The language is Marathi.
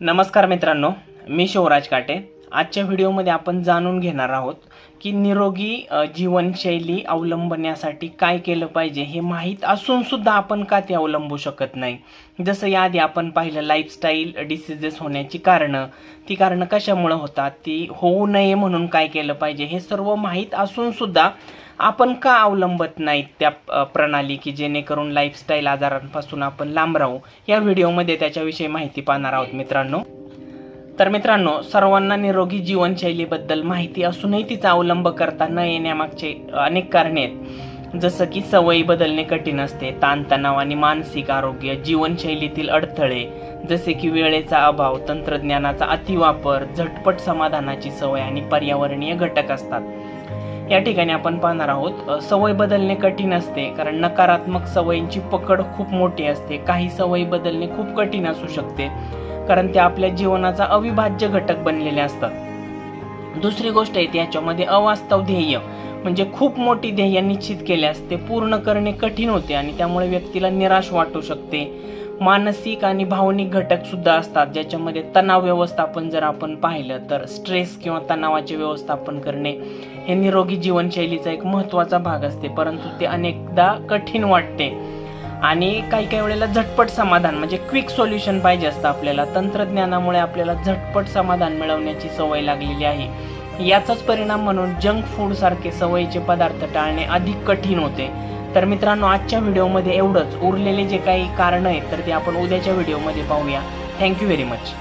नमस्कार मित्रांनो मी शिवराज काटे. आजच्या व्हिडिओमध्ये आपण जाणून घेणार आहोत की निरोगी जीवनशैली अवलंबण्यासाठी काय केलं पाहिजे हे माहीत असूनसुद्धा आपण का ते अवलंबू शकत नाही? जसं याआधी आपण पाहिलं लाईफस्टाईल डिसिजेस होण्याची कारणं. ती कारणं कशामुळं होतात? ती होऊ नये म्हणून काय केलं पाहिजे हे सर्व माहीत असूनसुद्धा आपण का अवलंबत नाहीत त्या प्रणाली की जेणेकरून लाईफस्टाईल आजारांपासून आपण लांब राहू? या व्हिडिओमध्ये त्याच्याविषयी माहिती पाहणार आहोत मित्रांनो. तर मित्रांनो सर्वांना निरोगी जीवनशैलीबद्दल माहिती असूनही तिचा अवलंब करता न येण्यामागचे अनेक कारणे आहेत. जसं की सवयी बदलणे कठीण असते ताणतणाव आणि मानसिक आरोग्य जीवनशैलीतील अडथळे जसे की वेळेचा अभाव तंत्रज्ञानाचा अतिवापर झटपट समाधानाची सवय आणि पर्यावरणीय घटक असतात. या ठिकाणी आपण पाहणार आहोत सवय बदलणे कठीण असते कारण नकारात्मक सवयींची पकड खूप मोठी असते. काही सवयी बदलणे खूप कठीण असू शकते कारण त्या आपल्या जीवनाचा अविभाज्य घटक बनलेले असतात. दुसरी गोष्ट आहे ती याच्यामध्ये अवास्तव ध्येय म्हणजे खूप मोठी ध्येय निश्चित केल्यास ते पूर्ण करणे कठीण होते आणि त्यामुळे व्यक्तीला निराश वाटू शकते. मानसिक आणि भावनिक घटक सुद्धा असतात ज्याच्यामध्ये तणाव व्यवस्थापन जर आपण पाहिलं तर स्ट्रेस किंवा तणावाचे व्यवस्थापन करणे हे निरोगी जीवनशैलीचा एक महत्त्वाचा भाग असते परंतु ते अनेकदा कठीण वाटते. आणि काही काही वेळेला झटपट समाधान म्हणजे क्विक सोल्युशन पाहिजे असतं आपल्याला. तंत्रज्ञानामुळे आपल्याला झटपट समाधान मिळवण्याची सवय लागलेली आहे. याचाच परिणाम म्हणून जंक फूड सारखे सवयीचे पदार्थ टाळणे अधिक कठीण होते. तर मित्रांनो आजच्या व्हिडिओमध्ये एवढंच. उरलेले जे काही कारण आहेत तर ते आपण उद्याच्या व्हिडिओमध्ये पाहूया. Thank you very much